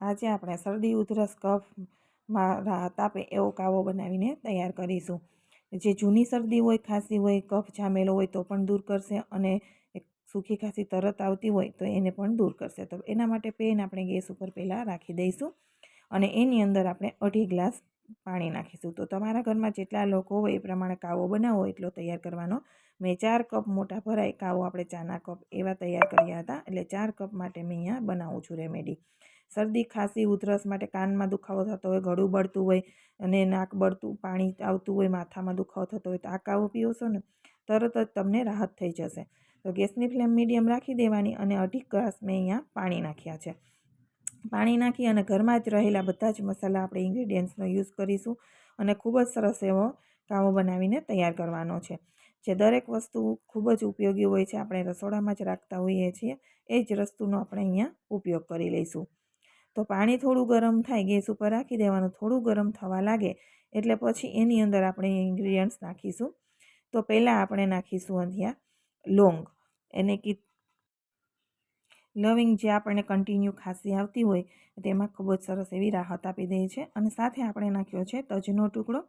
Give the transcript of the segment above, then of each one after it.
આજે આપણે શરદી, ઉધરસ કફમાં રાહત આપે એવો કાવો બનાવીને તૈયાર કરીશું. જે જૂની શરદી હોય, ખાંસી હોય, કફ જામેલો હોય તો પણ દૂર કરશે અને સૂકી ખાંસી તરત આવતી હોય તો એને પણ દૂર કરશે. તો એના માટે પેન આપણે ગેસ ઉપર પહેલાં રાખી દઈશું અને એની અંદર આપણે અઢી ગ્લાસ પાણી નાખીશું. તો તમારા ઘરમાં જેટલા લોકો હોય એ પ્રમાણે કાવો બનાવો એટલો તૈયાર કરવાનો. મેં ચાર કપ મોટા ભરાય કાવો આપણે ચાના કપ એવા તૈયાર કર્યા હતા એટલે ચાર કપ માટે મેં અહીંયા બનાવું છું રેમેડી શરદી, ખાંસી, ઉધરસ માટે કાનમાં દુખાવો થતો હોય, ગળું બળતું હોય અને નાક બળતું, પાણી આવતું હોય, માથામાં દુખાવો થતો હોય, તો આ કાવો પીવશો ને, તરત જ તમને રાહત થઈ જશે. તો ગેસની ફ્લેમ મીડિયમ રાખી દેવાની અને અઢી ગ્લાસ મેં અહીંયા પાણી નાખ્યા છે. પાણી નાખી અને ઘરમાં જ રહેલા બધા જ મસાલા આપણે ઇન્ગ્રીડિયન્ટ્સનો યુઝ કરીશું અને ખૂબ જ સરસ એવો કાવો બનાવીને તૈયાર કરવાનો છે. જે દરેક વસ્તુ ખૂબ જ ઉપયોગી હોય છે, આપણે રસોડામાં જ રાખતા હોઈએ છીએ, એ જ વસ્તુનો આપણે અહીંયા ઉપયોગ કરી લઈશું. તો પાણી થોડું ગરમ થાય, ગેસ ઉપર રાખી દેવાનું, થોડું ગરમ થવા લાગે એટલે પછી એની અંદર આપણે ઇન્ગ્રીડિયન્ટ્સ નાખીશું. તો પહેલાં આપણે નાખીશું અહીંયા લોંગ. એને કી લવિંગ જે આપણને કન્ટિન્યુ ખાંસી આવતી હોય, તેમાં ખૂબ જ સરસ એવી રાહત આપી દે છે. અને સાથે આપણે નાખ્યો છે તજનો ટુકડો.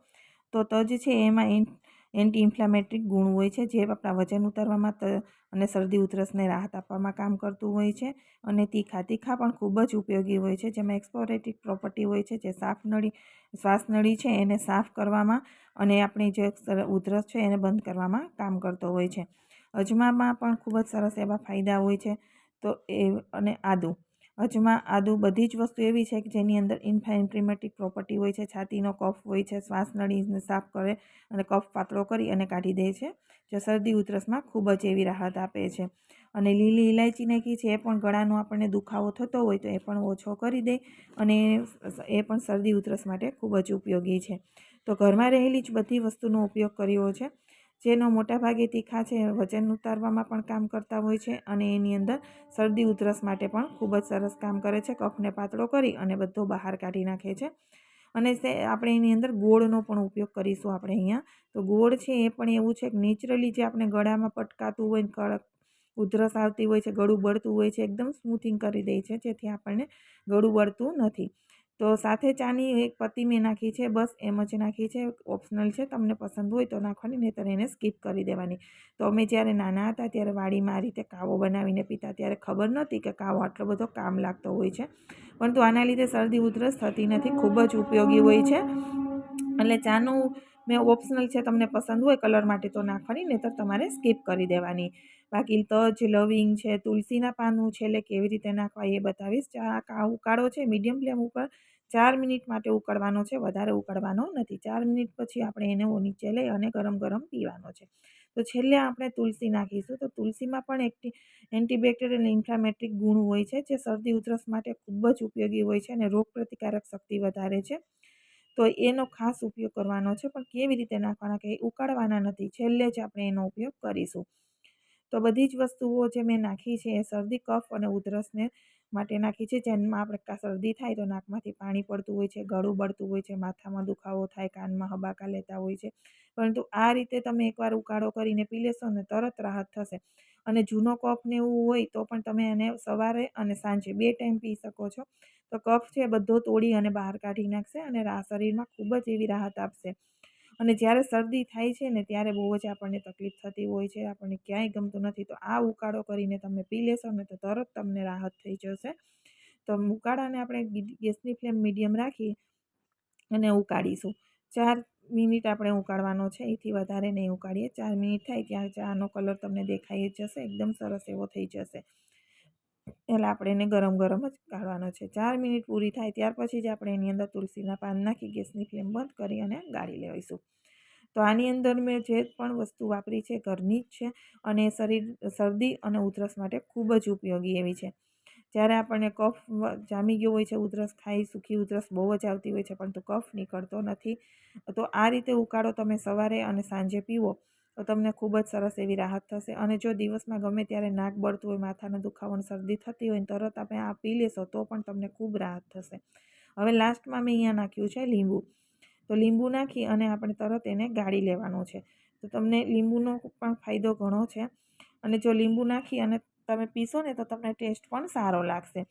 તો તજ છે એમાં એન્ટી ઇન્ફ્લામેટરી ગુણ હોય છે, જે આપણા વજન ઉતારવામાં અને શરદી, ઉધરસને રાહત આપવામાં કામ કરતું હોય છે. અને તીખા તીખા પણ ખૂબ જ ઉપયોગી હોય છે. જેમાં એક્સપોરેટિક પ્રોપર્ટી હોય છે, જે સાફ નળી શ્વાસનળી છે, એને સાફ કરવામાં અને આપણી જે ઉધરસ છે, એને બંધ કરવામાં કામ કરતો હોય છે. અજમામાં પણ ખૂબ જ સરસ એવા ફાયદા હોય છે. તો એ, અને આદું. અજમા આદુ બધી જ વસ્તુ એવી છે કે જેની અંદર ઇન્ફ્લામેટરી પ્રોપર્ટી હોય છે, છાતીનો કફ હોય છે, શ્વાસ નળીને સાફ કરે અને કફ પાતળો કરી અને કાઢી દે છે, જે શરદી ઉધરસમાં ખૂબ જ એવી રાહત આપે છે. અને લીલી ઇલાયચી નાખી છે, એ પણ ગળાનો આપણને દુખાવો થતો હોય તો એ પણ ઓછો કરી દે અને એ પણ શરદી ઉધરસ માટે ખૂબ જ ઉપયોગી છે. તો ઘરમાં રહેલી જ બધી વસ્તુનો ઉપયોગ કર્યો છે. જેનો મોટાભાગે તીખા છે, વજન ઉતારવામાં પણ કામ કરતા હોય છે અને એની અંદર શરદી ઉધરસ માટે પણ ખૂબ જ સરસ કામ કરે છે. કફને પાતળો કરી અને બધો બહાર કાઢી નાખે છે. અને આપણે એની અંદર ગોળનો પણ ઉપયોગ કરીશું આપણે અહીંયા. તો ગોળ છે એ પણ એવું છે કે નેચરલી જે આપણે ગળામાં પટકાતું હોય કડક ઉધરસ આવતી હોય છે, ગળું બળતું હોય છે, એકદમ સ્મૂથિંગ કરી દે છે, જેથી આપણને ગળું બળતું નથી. તો સાથે ચાની એક પત્તી મેં નાખી છે, બસ એમ જ નાખી છે, ઓપ્શનલ છે, તમને પસંદ હોય તો નાખવાની નહીંતર એને સ્કીપ કરી દેવાની. તો અમે જ્યારે નાના હતા, ત્યારે વાડીમાં આ રીતે કાવો બનાવીને પીતા, ત્યારે ખબર નહોતી કે કાવો આટલો બધો કામ લાગતો હોય છે. પરંતુ આના લીધે શરદી ઉધરસ થતી નથી, ખૂબ જ ઉપયોગી હોય છે. એટલે ચાનું મેં ઓપ્શનલ છે તમને પસંદ હોય કલર માટે તો નાખવાની નહીતર તમારે સ્કીપ કરી દેવાની. બાકી તજ લવિંગ છે, તુલસીના પાનું છે એટલે કેવી રીતે નાખવા એ બતાવીશ. ચા ઉકાળો છે મીડિયમ ફ્લેમ ઉપર ચાર મિનિટ માટે ઉકળવાનો છે, વધારે ઉકળવાનો નથી. ચાર મિનિટ પછી આપણે એને નીચે લઈ અને ગરમ ગરમ પીવાનો છે. તો છેલ્લે આપણે તુલસી નાખીશું. તો તુલસીમાં પણ એક્ટી એન્ટીબેક્ટેરિયલ ઇન્ફ્લામેટ્રિક ગુણ હોય છે, જે શરદી, ઉધરસ માટે ખૂબ જ ઉપયોગી હોય છે અને રોગ પ્રતિકારક શક્તિ વધારે છે. તો એનો ખાસ ઉપયોગ કરવાનો છે. પણ કેવી રીતે નાખવાના કે ઉકાળવાના નથી. છેલ્લે જ આપણે એનો ઉપયોગ કરીશું. તો બધી જ વસ્તુઓ જે મેં નાખી છે એ શરદી, કફ અને ઉધરસને માટે નાખી છે. જેમાં આપણે શરદી થાય તો નાકમાંથી પાણી પડતું હોય છે, ગળું બળતું હોય છે, માથામાં દુખાવો થાય, કાનમાં હબાકા લેતા હોય છે. પરંતુ આ રીતે તમે એકવાર ઉકાળો કરીને પી લેશો ને તરત રાહત થશે. અને જૂનો કફ ને એવું હોય તો પણ તમે એને સવારે અને સાંજે બે ટાઈમ પી શકો છો. તો કફ છે બધો તોડી અને બહાર કાઢી નાખશે અને શરીરમાં ખૂબ જ એવી રાહત આપશે. અને જ્યારે શરદી થાય છે ને, ત્યારે બહુ જ આપણને તકલીફ થતી હોય છે, આપણને ક્યાંય ગમતું નથી, તો આ ઉકાળો કરીને તમે પી લેશો ને તો તરત તમને રાહત થઈ જશે. તો ઉકાળાને આપણે ગેસની ફ્લેમ મીડિયમ રાખી અને ઉકાળીશું. ચાર મિનિટ આપણે ઉકાળવાનો છે, એથી વધારે નહીં ઉકાળીએ. ચાર મિનિટ થાય ત્યાં ચાનો કલર તમને દેખાઈ જશે, એકદમ સરસ એવો થઈ જશે. એટલે આપણે એને ગરમ ગરમ જ કાઢવાનો છે. ચાર મિનિટ પૂરી થાય ત્યાર પછી જ આપણે એની અંદર તુલસીના પાન નાખી, ગેસની ફ્લેમ બંધ કરી અને ગાળી લેવાઈશું. તો આની અંદર મેં જે પણ વસ્તુ વાપરી છે ઘરની જ છે અને શરીર, શરદી અને ઉધરસ માટે ખૂબ જ ઉપયોગી એવી છે. જ્યારે આપણને કફ જામી ગયો હોય છે, ઉધરસ ખાઈ સૂકી ઉધરસ બહુ જ આવતી હોય છે, પરંતુ કફ નીકળતો નથી. તો આ રીતે ઉકાળો તમે સવારે અને સાંજે પીવો. તો તમને ખૂબ જ સરસ એવી રાહત થશે. અને જો દિવસમાં ગમે ત્યારે નાક બળતું હોય, માથાનો દુખાવણ શરદી થતી હોય તરત આપણે આ પી લેશો, તો પણ તમને ખૂબ રાહત થશે. હવે લાસ્ટમાં મેં અહીંયા નાખ્યું છે લીંબુ. તો લીંબુ નાખી અને આપણે તરત એને ગાળી લેવાનું છે. તો તમને લીંબુનો પણ ફાયદો ઘણો છે. અને જો લીંબુ નાખી અને તમે પીશો ને તો તમને ટેસ્ટ પણ સારો લાગશે.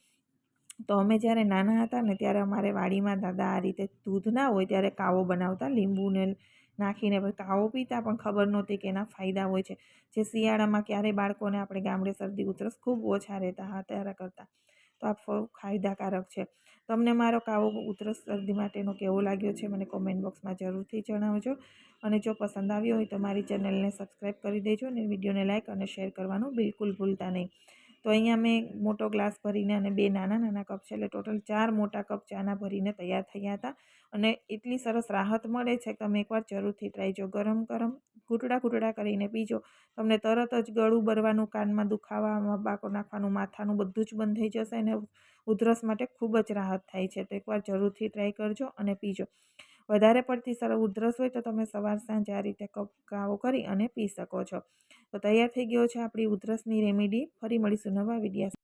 તો અમે જ્યારે નાના હતા ને ત્યારે અમારે વાડીમાં દાદા આ રીતે દૂધ ના હોય ત્યારે કાવો બનાવતા લીંબુને નાખીને કાવો પીતા પણ ખબર નહોતી કે એના ફાયદા હોય છે. જે શિયાળામાં ક્યારેય બાળકોને આપણે ગામડે શરદી ઉધરસ ખૂબ ઓછા રહેતા હતા ત્યારે કરતાં. તો આ ફાયદાકારક છે. તમને મારો કાવો ઉધરસ શરદી માટેનો કેવો લાગ્યો છે મને કોમેન્ટ બોક્સમાં જરૂરથી જણાવજો. અને જો પસંદ આવ્યો હોય તો મારી ચેનલને સબસ્ક્રાઈબ કરી દેજો અને વિડીયોને લાઇક અને શેર કરવાનું બિલકુલ ભૂલતા નહીં. તો અહીંયા મેં મોટો ગ્લાસ ભરીને અને બે નાના નાના કપ છે, એટલે ટોટલ ચાર મોટા કપ ચાના ભરીને તૈયાર થયા હતા. અને એટલી સરસ રાહત મળે છે તમે એકવાર જરૂરથી ટ્રાય જો. ગરમ ગરમ ઘૂંટડા ઘૂંટડા કરીને પીજો. તમને તરત જ ગળું બરવાનું કાનમાં દુખાવામાં, બાકો નાખવાનું, માથાનું બધું જ બંધ થઈ જશે અને ઉધરસ માટે ખૂબ જ રાહત થાય છે. તો એકવાર જરૂરથી ટ્રાય કરજો અને પીજો. વધારે પડતી સર ઉધરસ હોય તો તમે સવાર સાંજ આ રીતે કપ કાવો કરી અને પી શકો છો. તો તૈયાર થઈ ગયો છે આપણી ઉધરસની રેમેડી. ફરી મળીશું નવા વિડીયા